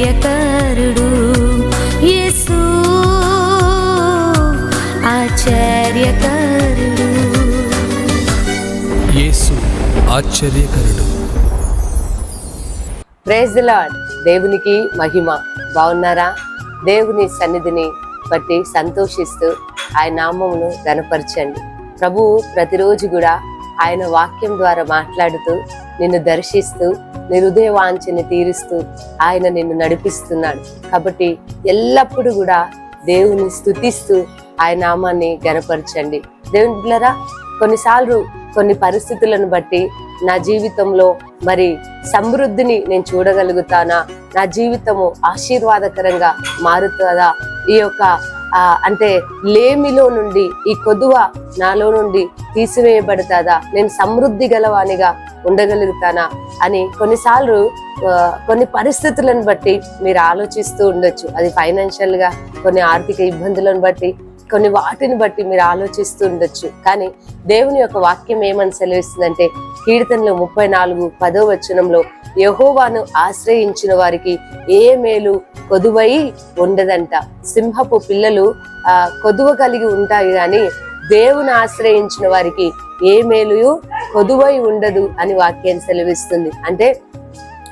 ఆశ్చర్యకరుడు యేసు. ఆశ్చర్యకరుడు. యేసు ఆశ్చర్యకరుడు. Praise the lord. దేవునికి మహిమ. బాగున్నారా? దేవుని సన్నిధిని బట్టి సంతోషిస్తూ ఆయన నామమును గనపరచండి ప్రభు ప్రతిరోజు కూడా ఆయన వాక్యం ద్వారా మాట్లాడుతూ నిన్ను దర్శిస్తూ నీ హృదయ వాంఛని తీరుస్తూ ఆయన నిన్ను నడిపిస్తున్నాడు. కాబట్టి ఎల్లప్పుడూ కూడా దేవుని స్తుతిస్తూ ఆయన నామాన్ని గనపరచండి దేవుని బిడ్డలరా కొన్నిసార్లు కొన్ని పరిస్థితులను బట్టి నా జీవితంలో మరి సమృద్ధిని నేను చూడగలుగుతానా? నా జీవితము ఆశీర్వాదకరంగా మారుతుందా? ఈ యొక్క అంటే లేమిలో నుండి ఈ కొదువ నాలో నుండి తీసివేయబడుతుందా? నేను సమృద్ధి గలవానిగా ఉండగలుగుతానా? అని కొన్నిసార్లు కొన్ని పరిస్థితులను బట్టి మీరు ఆలోచిస్తూ ఉండొచ్చు. అది ఫైనాన్షియల్గా కొన్ని ఆర్థిక ఇబ్బందులను బట్టి కొన్ని వాటిని బట్టి మీరు ఆలోచిస్తూ ఉండొచ్చు. కానీ దేవుని యొక్క వాక్యం ఏమని సెలవిస్తుందంటే కీర్తనలు ముప్పై నాలుగు పదో వచనంలో యహోవాను ఆశ్రయించిన వారికి ఏ మేలు కొదువై ఉండదంట. సింహపు పిల్లలు ఆ కొదువ కలిగి ఉంటాయి కానీ దేవుని ఆశ్రయించిన వారికి ఏ మేలు కొదువై ఉండదు అని వాక్యాన్ని సెలవిస్తుంది. అంటే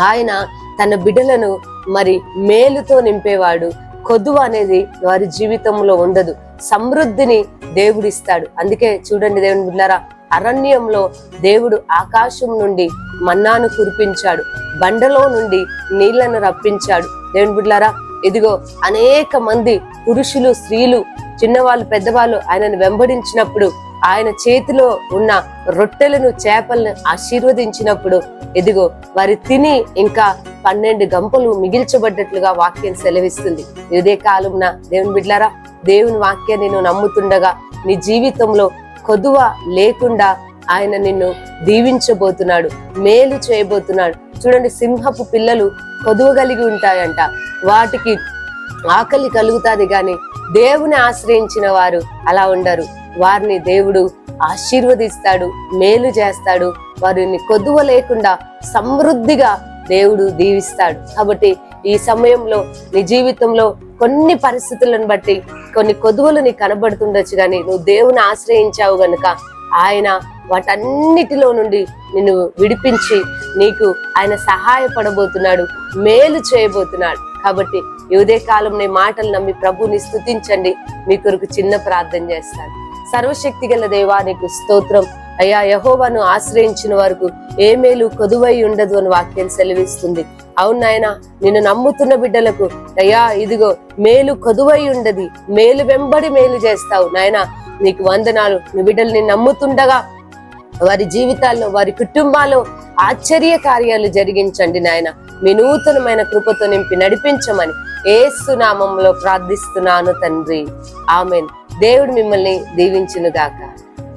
ఆయన తన బిడ్డలను మరి మేలుతో నింపేవాడు. కొదువ అనేది వారి జీవితంలో ఉండదు. సమృద్ధిని దేవుడిస్తాడు. అందుకే చూడండి దేవుని బిడ్డారా అరణ్యంలో దేవుడు ఆకాశం నుండి మన్నాను కురిపించాడు. బండలో నుండి నీళ్ళను రప్పించాడు. దేవుని బిడ్లారా ఇదిగో అనేక మంది పురుషులు స్త్రీలు చిన్నవాళ్ళు పెద్దవాళ్ళు ఆయనను వెంబడించినప్పుడు ఆయన చేతిలో ఉన్న రొట్టెలను చేపలను ఆశీర్వదించినప్పుడు ఇదిగో వారి తిని ఇంకా పన్నెండు గంపలు మిగిల్చబడ్డట్లుగా వాక్యం సెలవిస్తుంది. ఇదే కాలంన దేవుని బిడ్లారా దేవుని వాక్యాన్ని నేను నమ్ముతుండగా నీ జీవితంలో కొదువ లేకుండా ఆయన నిన్ను దీవించబోతున్నాడు మేలు చేయబోతున్నాడు. చూడండి సింహపు పిల్లలు కొదువ కలిగి ఉంటాయంట. వాటికి ఆకలి కలుగుతుంది కానీ దేవుని ఆశ్రయించిన వారు అలా ఉండరు. వారిని దేవుడు ఆశీర్వదిస్తాడు మేలు చేస్తాడు. వారిని కొదువ లేకుండా సమృద్ధిగా దేవుడు దీవిస్తాడు. కాబట్టి ఈ సమయంలో నీ జీవితంలో కొన్ని పరిస్థితులను బట్టి కొన్ని కొదువలు నీకు కనబడుతుండొచ్చు కానీ నువ్వు దేవుని ఆశ్రయించావు గనుక ఆయన వాటన్నిటిలో నుండి నిన్ను విడిపించి నీకు ఆయన సహాయపడబోతున్నాడు మేలు చేయబోతున్నాడు. కాబట్టి ఈ కాలం నీ మాటలు నమ్మి ప్రభుని స్థుతించండి మీ కొరకు చిన్న ప్రార్థన చేస్తాను. సర్వశక్తి గల దేవా నీకు స్తోత్రం. అయ్యా యహోవాను ఆశ్రయించిన వరకు ఏ మేలు కొదువై ఉండదు అని వాక్యం సెలవిస్తుంది. అవును నాయన నిన్ను నమ్ముతున్న బిడ్డలకు అయ్యా ఇదిగో మేలు కొదువై ఉండది. మేలు వెంబడి మేలు చేస్తావు. నాయన నీకు వందనాలు. నీ బిడ్డలు నిన్ను నమ్ముతుండగా వారి జీవితాల్లో వారి కుటుంబాల్లో ఆశ్చర్య కార్యాలు జరిగించండి నాయన. మీ నూతనమైన కృపతో నింపి నడిపించమని ఏసునామంలో ప్రార్థిస్తున్నాను తండ్రి. ఆమెన్. దేవుడు మిమ్మల్ని దీవించునుగాక.